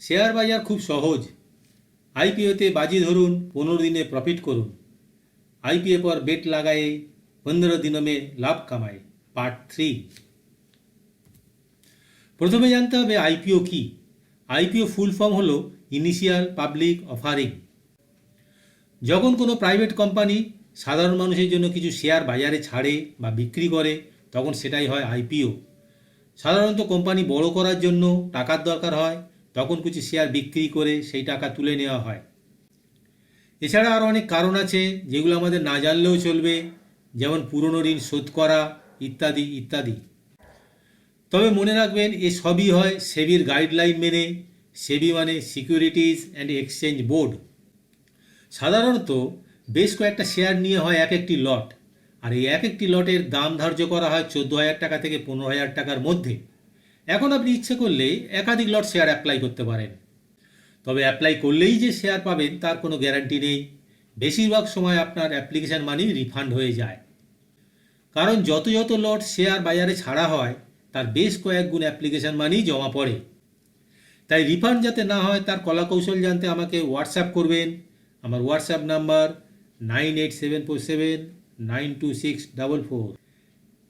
Share বাজার খুব সহজ। আইপিওতে বাজি ধরুন, পনেরো দিনে প্রফিট করুন। আইপিএ পর বেট লাগায়ে পনেরো দিনও মে লাভ কামায় পার্ট থ্রি প্রথমে জানতে হবে আইপিও কি। আইপিও ফুল ফর্ম হলো ইনিশিয়াল পাবলিক অফারিং যখন কোনো প্রাইভেট কোম্পানি সাধারণ মানুষের জন্য কিছু শেয়ার বাজারে ছাড়ে বা বিক্রি করে, তখন সেটাই হয় আইপিও সাধারণত কোম্পানি বড় করার জন্য টাকার দরকার হয় তখন কিছু শেয়ার বিক্রি করে সেই টাকা তুলে নেওয়া হয়। এছাড়া আরও অনেক কারণ আছে যেগুলো আমাদের না জানলেও চলবে, যেমন পুরনো ঋণ শোধ করা ইত্যাদি ইত্যাদি। তবে মনে রাখবেন, এ সবই হয় সেবির গাইডলাইন মেনে, সেবি মানে সিকিউরিটিজ অ্যান্ড এক্সচেঞ্জ বোর্ড সাধারণত বেশ কয়েকটা শেয়ার নিয়ে হয় এক একটি লট আর এই এক একটি লটের দাম ধার্য করা হয় চোদ্দ হাজার টাকা থেকে পনেরো হাজার টাকার মধ্যে। এখন আপনি ইচ্ছে করলে একাধিক লট শেয়ার অ্যাপ্লাই করতে পারেন। তবে অ্যাপ্লাই করলেই যে শেয়ার পাবেন তার কোনো গ্যারান্টি নেই। বেশিরভাগ সময় আপনার অ্যাপ্লিকেশন মানি রিফান্ড হয়ে যায়। কারণ যত যত লট শেয়ার বাজারে ছাড়া হয়, তার বেশ কয়েক গুণ অ্যাপ্লিকেশন মানি জমা পড়ে। তাই রিফান্ড যাতে না হয়, তার কলাকৌশল জানতে আমাকে হোয়াটসঅ্যাপ করবেন। আমার WhatsApp number nine eight seven four seven nine two six double four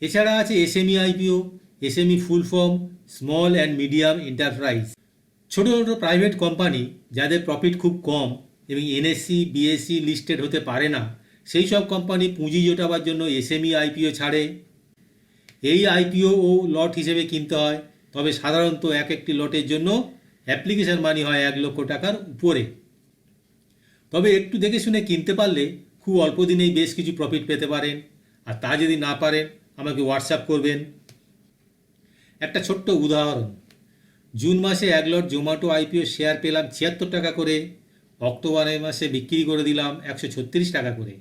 এছাড়া আছে S SME IPO SME full form small and medium enterprise ছোট ছোটো প্রাইভেট কোম্পানি যাদের প্রফিট খুব কম এবং এনএসসি বিএসসি লিস্টেড হতে পারে না, সেই সব কোম্পানি পুঁজি জোটাবার জন্য এসএমই আইপিও ছাড়ে। এই আইপিও ও লট হিসেবে কিনতে হয়, তবে সাধারণত এক একটি লটের জন্য অ্যাপ্লিকেশন মানি হয় এক লক্ষ টাকার উপরে। তবে একটু দেখে শুনে কিনতে পারলে খুব অল্প দিনেই বেশ কিছু প্রফিট পেতে পারেন। আর তা যদি না পারেন, আমাকে হোয়াটসঅ্যাপ করবেন। একটা ছোট্ট উদাহরণ। জুন মাসে এক লট জোম্যাটো আইপিও শেয়ার পেলাম ছিয়াত্তর টাকা করে অক্টোবর মাসে বিক্রি করে দিলাম একশো ছত্রিশ টাকা করে।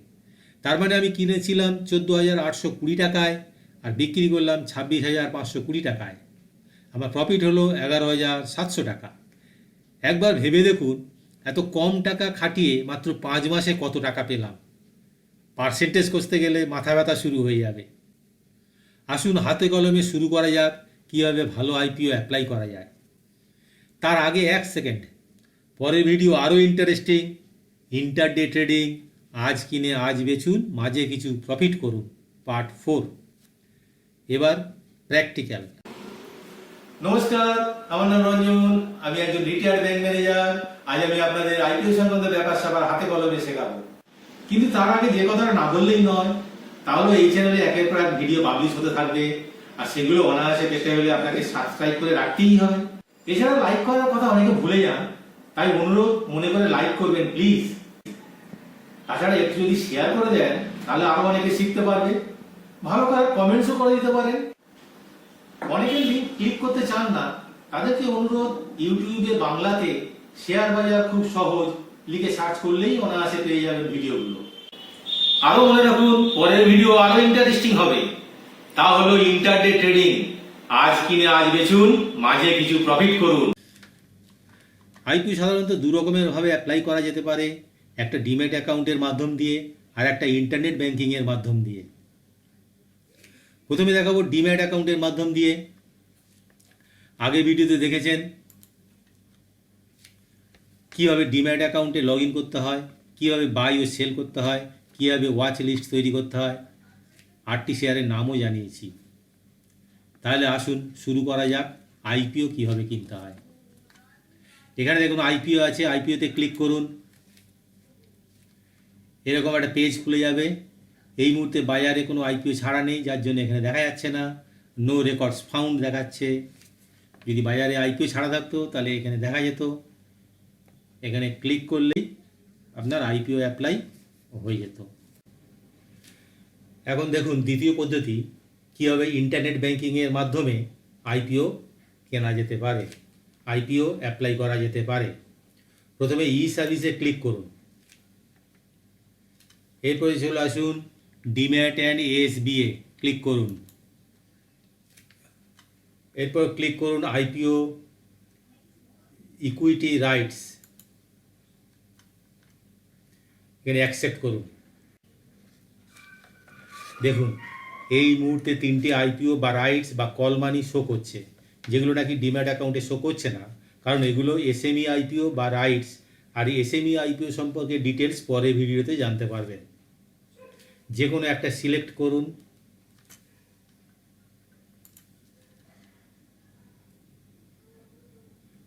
তার মানে আমি কিনেছিলাম চোদ্দ হাজার আটশো কুড়ি টাকায় আর বিক্রি করলাম ছাব্বিশ হাজার পাঁচশো কুড়ি টাকায়। আমার প্রফিট হলো এগারো হাজার সাতশো টাকা। একবার ভেবে দেখুন, এত কম টাকা খাটিয়ে মাত্র পাঁচ মাসে কত টাকা পেলাম। পার্সেন্টেজ করতে গেলে মাথা ব্যথা শুরু হয়ে যাবে। আসুন হাতে কলমে শুরু করা যাক। কীভাবে ভালো আইপিও অ্যাপ্লাই করা যায়। তার আগে এক সেকেন্ড পরের ভিডিও আরও ইন্টারেস্টিং ইন্টারডে ট্রেডিং আজ কিনে, আজ বেচুন, মাঝে কিছু প্রফিট করুন পার্ট ফোর এবার প্র্যাকটিক্যাল নমস্কার, আমার নাম রঞ্জন, আমি একজন রিটায়ার্ড ব্যাংক ম্যানেজার আজ আমি আপনাদের আইপিও সম্বন্ধে ব্যাপার স্যাপার হাতে কলমে শেখাবো। কিন্তু তার আগে যে কথাটা না বললেই নয় তাহলে এই চ্যানেলে একের পর এক ভিডিও পাবলিশ হতে থাকবে। আর সেগুলো অনায়াসে পেতে হলে আপনাকে সাবস্ক্রাইব করে রাখতেই হবে। এছাড়া লাইক করার কথা অনেকে ভুলে যান, তাই অনুরোধ, মনে করে লাইক করবেন প্লিজ তাছাড়া একটু যদি শেয়ার করে দেন, তাহলে আরও অনেকে শিখতে পারবে। ভালো করে কমেন্টসও করে দিতে পারেন। অনেকে লিঙ্ক ক্লিক করতে চান না, তাদেরকে অনুরোধ, ইউটিউবে বাংলাতে শেয়ার বাজার খুব সহজ। লিখে সার্চ করলেই অনায়াসে পেয়ে যাবেন ভিডিওগুলো আরও মনে রাখুন, পরের ভিডিও আরও ইন্টারেস্টিং হবে। তা হলো ইন্টারডে ট্রেডিং। আজ কিনে আজ বেচুন, মাঝে কিছু প্রফিট করুন। আইপিও সাধারণত দু রকমের ভাবে অ্যাপ্লাই করা যেতে পারে। একটা অ্যাকাউন্টের মাধ্যম দিয়ে আর একটা ইন্টারনেট ব্যাংকিং এর মাধ্যম দিয়ে। প্রথমে দেখাবো ডিম্যাট অ্যাকাউন্টের মাধ্যম দিয়ে। আগে ভিডিওতে দেখেছেন কীভাবে ডিম্যাট অ্যাকাউন্টে লগ করতে হয়, কীভাবে বাই ও সেল করতে হয়, কীভাবে ওয়াচ লিস্ট তৈরি করতে হয়। আটটি শেয়ারের নামও জানিয়েছি। তাহলে আসুন, শুরু করা যাক আইপিও কীভাবে কিনতে হয়। এখানে দেখুন আইপিও আছে আইপিওতে ক্লিক করুন। এরকম একটা পেজ খুলে যাবে। এই মুহূর্তে বাজারে কোনো আইপিও ছাড়া নেই, যার জন্য এখানে দেখা যাচ্ছে না। নো রেকর্ডস ফাউন্ড দেখাচ্ছে। যদি বাজারে আইপিও ছাড়া থাকতো, তাহলে এখানে দেখা যেত। এখানে ক্লিক করলেই আপনার আইপিও অ্যাপ্লাই হয়ে যেত। এখন দেখুন, দ্বিতীয় পদ্ধতি, কীভাবে ইন্টারনেট ব্যাংকিংয়ের মাধ্যমে আইপিও কেনা যেতে পারে আইপিও অ্যাপ্লাই করা যেতে পারে। প্রথমে ই সার্ভিসে ক্লিক করুন। এরপরে চলে আসুন ডিম্যাট অ্যান্ড এসবিএ ক্লিক করুন। এরপর ক্লিক করুন আইপিও ইকুইটি রাইটস এখানে অ্যাকসেপ্ট করুন। দেখুন, এই মুহূর্তে তিনটে আইপিও বা রাইটস বা কল মানি শো করছে, যেগুলো নাকি ডিম্যাট অ্যাকাউন্টে শো করছে না, কারণ এগুলো এসএমই আইপিও বা রাইটস, আর এসএমই আইপিও সম্পর্কে ডিটেলস পরে ভিডিওতে জানতে পারবেন। যে কোনো একটা সিলেক্ট করুন।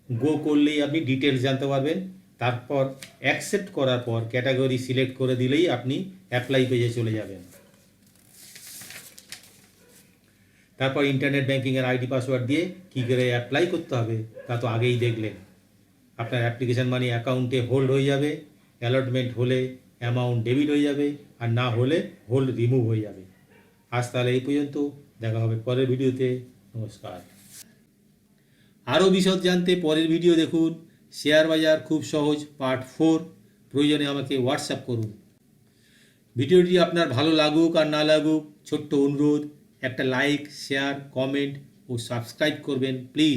গো করলেই আপনি ডিটেলস জানতে পারবেন। তারপর অ্যাকসেপ্ট করার পর ক্যাটাগরি সিলেক্ট করে দিলেই আপনি অ্যাপ্লাই পেজে চলে যাবেন। তারপর ইন্টারনেট ব্যাংকিংয়ের আইডি পাসওয়ার্ড দিয়ে কী করে অ্যাপ্লাই করতে হবে, তা তো আগেই দেখলেন। আপনার অ্যাপ্লিকেশন মানি অ্যাকাউন্টে হোল্ড হয়ে যাবে অ্যালটমেন্ট হলে অ্যামাউন্ট ডেবিট হয়ে যাবে, আর না হলে হোল্ড রিমুভ হয়ে যাবে। আজ তাহলে এই পর্যন্ত, দেখা হবে পরের ভিডিওতে। নমস্কার। আরও বিশদ জানতে পরের ভিডিও দেখুন। শেয়ার বাজার খুব সহজ পার্ট ফোর প্রয়োজনে আমাকে হোয়াটসঅ্যাপ করুন। ভিডিওটি আপনার ভালো লাগুক আর না লাগুক, ছোট্ট অনুরোধ। একটা লাইক শেয়ার কমেন্ট ও সাবস্ক্রাইব করবেন প্লিজ